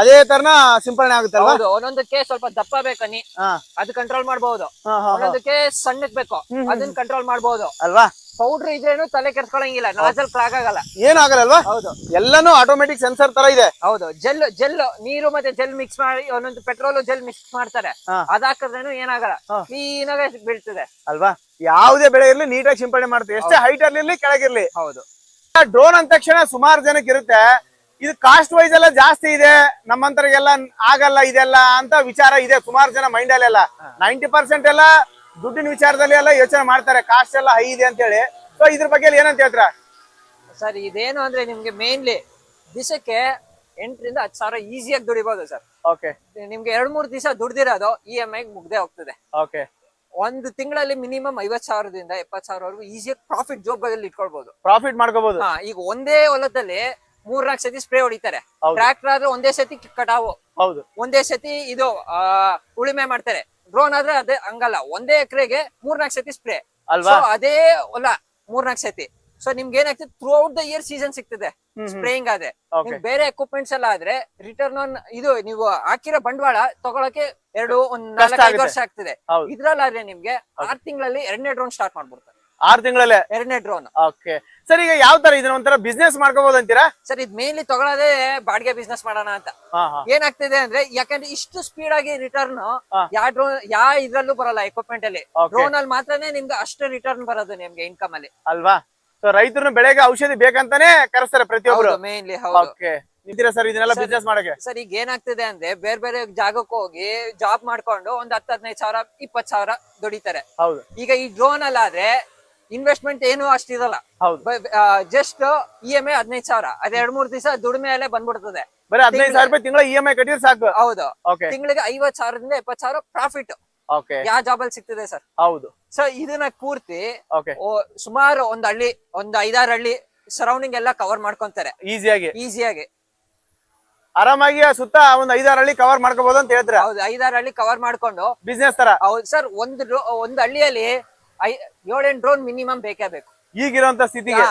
ಅದೇ ತರನ ಸಿಂಪರಣೆ ಆಗುತ್ತೆ ಹೌದು ಒಂದೊಂದಕ್ಕೆ ಸ್ವಲ್ಪ ದಪ್ಪ ಬೇಕನಿ ಹಾ. ಅದು ಕಂಟ್ರೋಲ್ ಮಾಡಬಹುದು ಹಾ, ಹಾ, ಹಾ. ಒಂದೊಂದಕ್ಕೆ ಸಣ್ಣಕ್ ಬೇಕು. ಅದನ್ನ ಕಂಟ್ರೋಲ್ ಮಾಡಬಹುದು ಅಲ್ವಾ? ಪೌಡರ್ ಇದ್ರೇನು ತಲೆ ಕೆಡ್ಸ್ಕೊಳಂಗಿಲ್ಲ ನಾಜಲ್ ಕ್ಲಾಗ್ ಆಗಲ್ಲ. ಏನಾಗಲ್ಲಲ್ವಾ ಹೌದು. ಎಲ್ಲಾನು ಆಟೋಮೆಟಿಕ್ ಸೆನ್ಸರ್ ತರ ಇದೆ. ಹೌದು. ಜೆಲ್ ಜೆಲ್ ನೀರು ಮತ್ತೆ ಜೆಲ್ ಮಿಕ್ಸ್ ಮಾಡಿ ಒಂದೊಂದು ಪೆಟ್ರೋಲ್ ಜೆಲ್ ಮಿಕ್ಸ್ ಮಾಡ್ತಾರೆ. ಹಾ. ಅದ್ ಹಾಕಿದ್ರೇನು ಏನಾಗಲ್ಲ ಹಾ. ಕ್ಲೀನ್ ಆಗಿ ಬೀಳ್ತದೆ ಅಲ್ವಾ? ಯಾವುದೇ ಬೆಳೆ ಇರ್ಲಿ ನೀಟಾಗಿ ಸಿಂಪಡಣೆ ಮಾಡ್ತೀವಿ. ಎಷ್ಟೇ ಹೈಟ್ ಇರ್ಲಿ ಕೆಳಗಿರ್ಲಿ ಹೌದು. ಡ್ರೋನ್ ಅಂದ ತಕ್ಷಣ ಸುಮಾರು ಜನಕ್ಕೆ ಇರುತ್ತೆ. ಇದು ಕಾಸ್ಟ್ ವೈಸ್ ಎಲ್ಲ ಜಾಸ್ತಿ ಇದೆ. ನಮ್ಮಂತರಿಗೆಲ್ಲ ಆಗಲ್ಲ ಇದೆಲ್ಲ ಅಂತ ವಿಚಾರ ಇದೆ ಸುಮಾರು ಜನ ಮೈಂಡ್ ಅಲ್ಲೆಲ್ಲ ನೈಂಟಿ ಪರ್ಸೆಂಟ್ ಎಲ್ಲ ದುಡ್ಡಿನ ವಿಚಾರದಲ್ಲಿ ಎಲ್ಲ ಯೋಚನೆ ಮಾಡ್ತಾರೆ. ಕಾಸ್ಟ್ ಎಲ್ಲ ಹೈ ಇದೆ ಅಂತ ಹೇಳಿ ಸೊ ಇದ್ರ ಬಗ್ಗೆ ಏನಂತ ಹೇಳ್ತೀರಾ? ಸರ್ ಇದೇನು ಅಂದ್ರೆ ನಿಮ್ಗೆ ಮೇನ್ಲಿ ದಿಸಕ್ಕೆ ಎಂಟರಿಂದ ಹತ್ತು ಸಾವಿರ ಈಸಿಯಾಗಿ ದುಡಿಬಹುದು ಸರ್. ಓಕೆ ನಿಮ್ಗೆ ಎರಡ್ ಮೂರ್ ದಿವಸ ದುಡ್ದಿರೋದು ಇ ಎಂ ಐ ಮುಗ್ದೇ ಹೋಗ್ತದೆ. ಓಕೆ ಒಂದು ತಿಂಗಳಲ್ಲಿ ಮಿನಿಮಮ್ ಐವತ್ ಸಾವಿರದಿಂದ ಎಪ್ಪತ್ ಸಾವಿರವರೆಗೂ ಈಸಿಯಾಗಿ ಪ್ರಾಫಿಟ್ ಜೋಬಲ್ಲಿ ಇಟ್ಕೊಳ್ಬಹುದು ಪ್ರಾಫಿಟ್ ಮಾಡ್ಕೋಬಹುದು ಹಾ ಈಗ ಒಂದೇ ಹೊಲದಲ್ಲಿ ಮೂರ್ನಾಲ್ಕು ಸತಿ ಸ್ಪ್ರೇ ಹೊಡಿತಾರೆ. ಟ್ರಾಕ್ಟರ್ ಆದ್ರೆ ಒಂದೇ ಸತಿ ಕಟಾವು. ಹೌದು. ಒಂದೇ ಸತಿ ಇದು ಆ ಉಳುಮೆ ಮಾಡ್ತಾರೆ. ಡ್ರೋನ್ ಆದ್ರೆ ಅದೇ ಹಂಗಲ್ಲ ಒಂದೇ ಎಕರೆಗೆ ಮೂರ್ನಾಲ್ಕು ಸತಿ ಸ್ಪ್ರೇ ಅಲ್ವಾ? ಅದೇ ಹೊಲ ಮೂರ್ನಾಲ್ಕು ಸತಿ. ಸೊ ನಿಮ್ಗೆ ಏನಾಗ್ತದೆ throughout the year season ಸಿಗ್ತದೆ. ಸ್ಪ್ರೇಯಿಂಗ್ ಆದ್ರೆ ಬೇರೆ ಎಕ್ವಿಪ್ಮೆಂಟ್ಸ್ ಎಲ್ಲ ಆದ್ರೆ ರಿಟರ್ನ್ ಆನ್ ಇದು ನೀವು ಹಾಕಿರೋ ಬಂಡವಾಳ ತಗೊಳಕ್ಕೆ ಎರಡು ಒಂದ್ ನಾಲ್ಕೈದು ವರ್ಷ ಆಗ್ತದೆ. ಇದ್ರಲ್ಲಾದ್ರೆ ನಿಮ್ಗೆ ಆರ್ ತಿಂಗಳಲ್ಲಿ ಎರಡನೇ ಡ್ರೋನ್ ಸ್ಟಾರ್ಟ್ ಮಾಡ್ಬಿಡ್ತಾರೆ. ಆರ್ ತಿಂಗಳಲ್ಲೇ? ಎರಡನೇ ಡ್ರೋನ್ ಓಕೆ ಸರ್ ಈಗ ಯಾವ ತರ ಇದನ್ನ ಒಂಥರ ಬಿಸ್ನೆಸ್ ಮಾಡ್ಕೋಬಹುದು ಅಂತೀರಾ? ಸರ್ ಇದ್ ಮೇನ್ಲಿ ತಗೊಳ್ಳೋದೇ ಬಾಡಿಗೆ ಬಿಸ್ನೆಸ್ ಮಾಡೋಣ ಅಂತ. ಏನಾಗ್ತಿದೆ ಅಂದ್ರೆ ಯಾಕಂದ್ರೆ ಇಷ್ಟು ಸ್ಪೀಡ್ ಆಗಿ ರಿಟರ್ನ್ ಯಾವ ಡ್ರೋನ್ ಯಾವ ಇದ್ರಲ್ಲೂ ಬರಲ್ಲ ಎಕ್ವಿಪ್ಮೆಂಟ್ ಅಲ್ಲಿ. ಡ್ರೋನ್ ಅಲ್ಲಿ ಮಾತ್ರನೇ ನಿಮ್ಗೆ ಅಷ್ಟು ರಿಟರ್ನ್ ಬರೋದು ನಿಮ್ಗೆ ಇನ್ಕಮ್ ಅಲ್ಲಿ. ಅಲ್ವಾ? ಸೊ ರೈತರು ಬೆಳೆಗೆ ಔಷಧಿ ಬೇಕಂತಾನೆ ಕರೆಸ್ತಾರೆ ಪ್ರತಿಯೊಬ್ರು. ಮೇನ್ಲಿ ಓಕೆ ನಿಂತೀರಾ ಸರ್ ಇದನ್ನೆಲ್ಲ Sir, ಬಿಸ್ನೆಸ್ ಮಾಡಕ್ಕೆ? ಸರ್ ಈಗ ಏನಾಗ್ತಿದೆ ಅಂದ್ರೆ ಬೇರೆ ಬೇರೆ ಜಾಗಕ್ಕೆ ಹೋಗಿ ಜಾಬ್ ಮಾಡ್ಕೊಂಡು ಒಂದ್ ಹತ್ತ ಹದಿನೈದು ಸಾವಿರ ಇಪ್ಪತ್ ಸಾವಿರ ದುಡಿತಾರೆ. ಹೌದು. ಈಗ ಈ ಡ್ರೋನ್ ಅಲ್ಲಾದ್ರೆ ಇನ್ವೆಸ್ಟ್ಮೆಂಟ್ ಏನು ಅಷ್ಟಿರಲ್ಲ ಹೌದು. ಜಸ್ಟ್ ಇ ಎಂ ಐ ಹದಿನೈದು ಸಾವಿರ. ಅದ್ ಎರಡ್ ಮೂರ್ ದಿವಸ ದುಡಿಮೆಲೆ ಬಂದ್ಬಿಡ್ತದೆ. ಬರೀ ಹದಿನೈದು ಸಾವಿರ ರೂಪಾಯಿ ತಿಂಗಳ ಇ ಎಂ ಐ ಕಟ್ಟಿದ್ರೆ ಸಾಕು. ಹೌದು. ತಿಂಗಳಿಗೆ ಐವತ್ ಸಾವಿರದಿಂದ ಎಪ್ಪತ್ ಸಾವಿರ ಪ್ರಾಫಿಟ್ ಯಾವ ಜಾಬ್ ಅಲ್ಲಿ ಸಿಗ್ತದೆ ಸರ್ ಹೌದು. ಸರ್ ಇದನ್ನ ಪೂರ್ತಿ ಓ, ಸುಮಾರು ಒಂದ್ ಹಳ್ಳಿ ಒಂದ್ ಐದಾರು ಹಳ್ಳಿ ಸರೌಂಡಿಂಗ್ ಎಲ್ಲ ಕವರ್ ಮಾಡ್ಕೊಂತಾರೆ. ಈಸಿಯಾಗಿ ಈಸಿಯಾಗಿ ಆರಾಮಾಗಿ ಆ ಸುತ್ತ ಒಂದ್ ಐದಾರು ಹಳ್ಳಿ ಕವರ್ ಮಾಡ್ಕೋಬಹುದು ಅಂತ ಹೇಳಿದ್ರೆ ಹೌದು ಐದಾರು ಹಳ್ಳಿ ಕವರ್ ಮಾಡ್ಕೊಂಡು ಬಿಸ್ನೆಸ್ ತರ? ಹೌದು ಸರ್ ಒಂದ್ ಒಂದ್ ಹಳ್ಳಿಯಲ್ಲಿ ಏಳೆಂಟು ಡ್ರೋನ್ ಮಿನಿಮಮ್ ಬೇಕೇ ಬೇಕು. ಈಗಿರುವಂತ ಸ್ಥಿತಿಗೆ?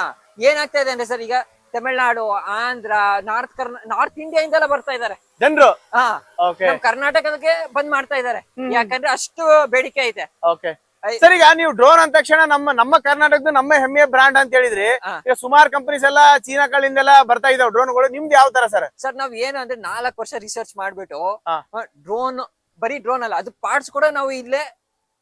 ಏನಾಗ್ತಾ ಇದೆ ಅಂದ್ರೆ ಸರ್ ಈಗ ತಮಿಳ್ನಾಡು ಆಂಧ್ರ ನಾರ್ತ್ ಕರ್ನಾ ನಾರ್ತ್ ಇಂಡಿಯಾ ಇಂದೆಲ್ಲ ಬರ್ತಾ ಇದಾರೆ ಜನರು? ಹಾ. ಓಕೆ ನಮ್ ಕರ್ನಾಟಕಕ್ಕೆ ಬಂದ್ ಮಾಡ್ತಾ ಇದಾರೆ. ಯಾಕಂದ್ರೆ ಅಷ್ಟು ಬೇಡಿಕೆ ಐತೆ. ಓಕೆ ಸರ್ ಈಗ ನೀವು ಡ್ರೋನ್ ಅಂದ ತಕ್ಷಣ ನಮ್ಮ ನಮ್ಮ ಕರ್ನಾಟಕದ ನಮ್ಮ ಹೆಮ್ಮೆಯ ಬ್ರಾಂಡ್ ಅಂತ ಹೇಳಿದ್ರಿ. ಈಗ ಸುಮಾರು ಕಂಪನೀಸ್ ಎಲ್ಲ ಚೀನಾ ಕಡೆಯಿಂದೆಲ್ಲ ಬರ್ತಾ ಇದಾವೆ ಡ್ರೋನ್ಗಳು ನಿಮ್ದು ಯಾವ ತರ ಸರ್? ಸರ್ ನಾವ್ ಏನು ಅಂದ್ರೆ ನಾಲ್ಕು ವರ್ಷ ರಿಸರ್ಚ್ ಮಾಡ್ಬಿಟ್ಟು ಡ್ರೋನ್ ಬರೀ ಡ್ರೋನ್ ಅಲ್ಲ ಅದು ಪಾರ್ಟ್ಸ್ ಕೂಡ ನಾವು ಇಲ್ಲೇ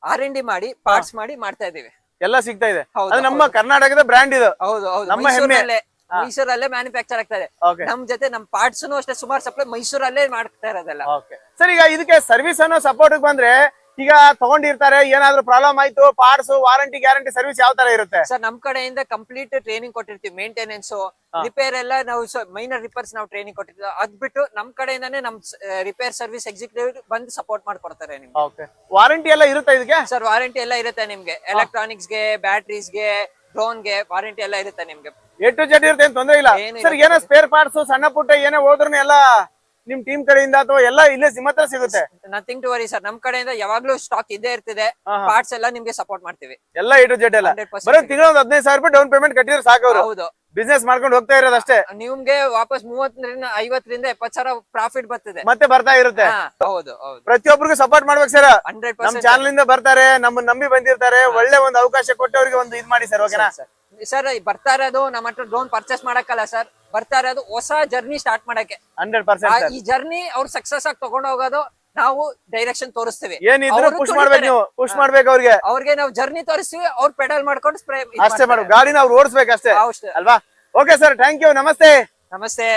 ಆರ್ ಎನ್ ಡಿ ಮಾಡಿ ಪಾರ್ಟ್ಸ್ ಮಾಡಿ ಮಾಡ್ತಾ ಇದೀವಿ ಎಲ್ಲ ಸಿಗ್ತಾ ಇದೆ. ಅದು ನಮ್ಮ ಕರ್ನಾಟಕದ ಬ್ರಾಂಡ್ ಇದು. ಹೌದು ಹೌದು. ನಮ್ಮ ಹೆಮ್ಮೆ. ಮೈಸೂರಲ್ಲೇ ಮ್ಯಾನುಫ್ಯಾಕ್ಚರ್ ಆಗ್ತಾ ಇದೆ. ನಮ್ ಜೊತೆ ನಮ್ ಪಾರ್ಟ್ಸ್ ಅಷ್ಟೇ ಸುಮಾರು ಸಪ್ಲೈ ಮೈಸೂರಲ್ಲೇ ಮಾಡ್ತಾ ಇರೋದಲ್ಲ. ಸರ್ ಈಗ ಇದಕ್ಕೆ ಸರ್ವಿಸ್ ಅನ್ನೋ ಸಪೋರ್ಟ್ ಬಂದ್ರೆ ಈಗ ತಗೊಂಡಿರ್ತಾರೆ ಏನಾದ್ರು ಪ್ರಾಬ್ಲಮ್ ಆಯ್ತು ಪಾರ್ಟ್ಸ್ ವಾರಂಟಿ ಗ್ಯಾರಂಟಿ ಸರ್ವಿಸ್ ಯಾವ ತರ ಇರುತ್ತೆ? ಸರ್ ನಮ್ ಕಡೆಯಿಂದ ಕಂಪ್ಲೀಟ್ ಟ್ರೈನಿಂಗ್ ಕೊಟ್ಟಿರ್ತೀವಿ ಮೇಂಟೆನೆನ್ಸ್ ರಿಪೇರ್ ಎಲ್ಲ ನಾವು ಮೈನರ್ ರಿಪೇರ್ಸ್ ನಾವು ಟ್ರೈನಿಂಗ್ ಕೊಟ್ಟಿರ್ತೀವಿ. ಅದ್ ಬಿಟ್ಟು ನಮ್ ಕಡೆಯಿಂದಾನೇ ನಮ್ ರಿಪೇರ್ ಸರ್ವಿಸ್ ಎಕ್ಸಿಕ್ಯೂಟಿವ್ ಬಂದು ಸಪೋರ್ಟ್ ಮಾಡ್ಕೊಡ್ತಾರೆ ನಿಮ್ಗೆ. ವಾರಂಟಿ ಎಲ್ಲ ಇರುತ್ತೆ ಇದಕ್ಕೆ? ಸರ್ ವಾರಂಟಿ ಎಲ್ಲ ಇರುತ್ತೆ ನಿಮ್ಗೆ. ಎಲೆಕ್ಟ್ರಾನಿಕ್ಸ್ಗೆ ಬ್ಯಾಟ್ರೀಸ್ಗೆ ಡ್ರೋನ್ಗೆ ವಾರಂಟಿ ಎಲ್ಲ ಇರುತ್ತೆ ನಿಮ್ಗೆ. ಎ ಟು ಜೆಡ್ ಇರುತ್ತೆ ಏನ್ ತೊಂದ್ರೆ ಇಲ್ಲ. ಏನು ಸರ್. ಏನೋ ಸ್ಪೇರ್ ಪಾರ್ಟ್ಸ್ ಸಣ್ಣ ಪುಟ್ಟ ಏನೇ ಹೋದ್ರು ಎಲ್ಲ ನಿಮ್ ಟೀಮ್ ಕಡೆಯಿಂದ ಅಥವಾ ಎಲ್ಲ ಇಲ್ಲೇ ನಿಮ್ಮ ಹತ್ರ ಸಿಗುತ್ತೆ. ನಥಿಂಗ್ ಟು ವರಿ ಸರ್ ನಮ್ ಕಡೆಯಿಂದ ಯಾವಾಗ್ಲೂ ಸ್ಟಾಕ್ ಇದ್ದೇ ಇರ್ತಿದೆ. ಹಾ, ಹಾ. ಪಾರ್ಟ್ಸ್ ಎಲ್ಲ ನಿಮ್ಗೆ ಸಪೋರ್ಟ್ ಮಾಡ್ತೀವಿ. ಎಲ್ಲ ಎ ಟು ಜೆಡ್ ಎಲ್ಲ. 100% ಬರೀ ತಿಂಗಳ ಒಂದ್ ಹದಿನೈದು ಸಾವಿರ ರೂಪಾಯಿ ಡೌನ್ ಪೇಮೆಂಟ್ ಕಟ್ಟಿದ್ರೆ ಸಾಕು ಅವರು. ಹೌದು. ಬಿಸ್ನೆಸ್ ಮಾಡ್ಕೊಂಡು ಹೋಗ್ತಾ ಇರೋದಷ್ಟೇ ನಿಮ್ಗೆ ವಾಪಸ್ ಮೂವತ್ತರಿಂದ ಐವತ್ತರಿಂದ ಎಪ್ಪತ್ ಸಾವಿರ ಪ್ರಾಫಿಟ್ ಬರ್ತದೆ. ಮತ್ತೆ ಬರ್ತಾ ಇರುತ್ತೆ. ಹೌದು ಹೌದು. ಪ್ರತಿಯೊಬ್ಬರಿಗೂ ಸಪೋರ್ಟ್ ಮಾಡ್ಬೇಕು ಸರ್ ಹಂಡ್ರೆಡ್ ನಮ್ ಚಾನಲ್ ಇಂದ ಬರ್ತಾರೆ ನಮ್ಮನ್ನ ನಂಬಿ ಬಂದಿರ್ತಾರೆ ಒಳ್ಳೆ ಒಂದು ಅವಕಾಶ ಕೊಟ್ಟು ಅವ್ರಿಗೆ ಒಂದು ಇದ್ ಮಾಡಿ ಸರ್ ಓಕೆನಾ ಸರ್ ಬರ್ತಾ ಇರೋದು ನಮ್ಮ ಹತ್ರ ಡ್ರೋನ್ ಪರ್ಚೇಸ್ ಮಾಡಕ್ಕಲ್ಲ ಸರ್ ಬರ್ತಾ ಇರೋದು ಹೊಸ ಜರ್ನಿ ಸ್ಟಾರ್ಟ್ ಮಾಡಕ್ಕೆ. ಹಂಡ್ರೆಡ್ ಪರ್ಸೆಂಟ್ ಈ ಜರ್ನಿ ಅವ್ರು ಸಕ್ಸಸ್ ಆಗಿ ತಗೊಂಡ್ ಹೋಗೋದು ನಾವು ಡೈರೆಕ್ಷನ್ ತೋರಿಸ್ತೇವೆ. ಏನಿದ್ರು ಪುಷ್ ಮಾಡ್ಬೇಕು ನೀವು ಪುಷ್. ಮಾಡ್ಬೇಕು ಅವ್ರಿಗೆ. ಅವ್ರಿಗೆ ನಾವು ಜರ್ನಿ ತೋರಿಸ್ತೀವಿ ಅವ್ರು ಪೆಡಲ್ ಮಾಡ್ಕೊಂಡು ಸ್ಪ್ರೇ ಅಷ್ಟೇ ಮಾಡು ಗಾಡಿನ ಅವ್ರು ಓಡಿಸ್ಬೇಕು ಅಷ್ಟೇ ಅಲ್ವಾ? ಓಕೆ ಸರ್ ಥ್ಯಾಂಕ್ ಯು ನಮಸ್ತೆ. ನಮಸ್ತೆ.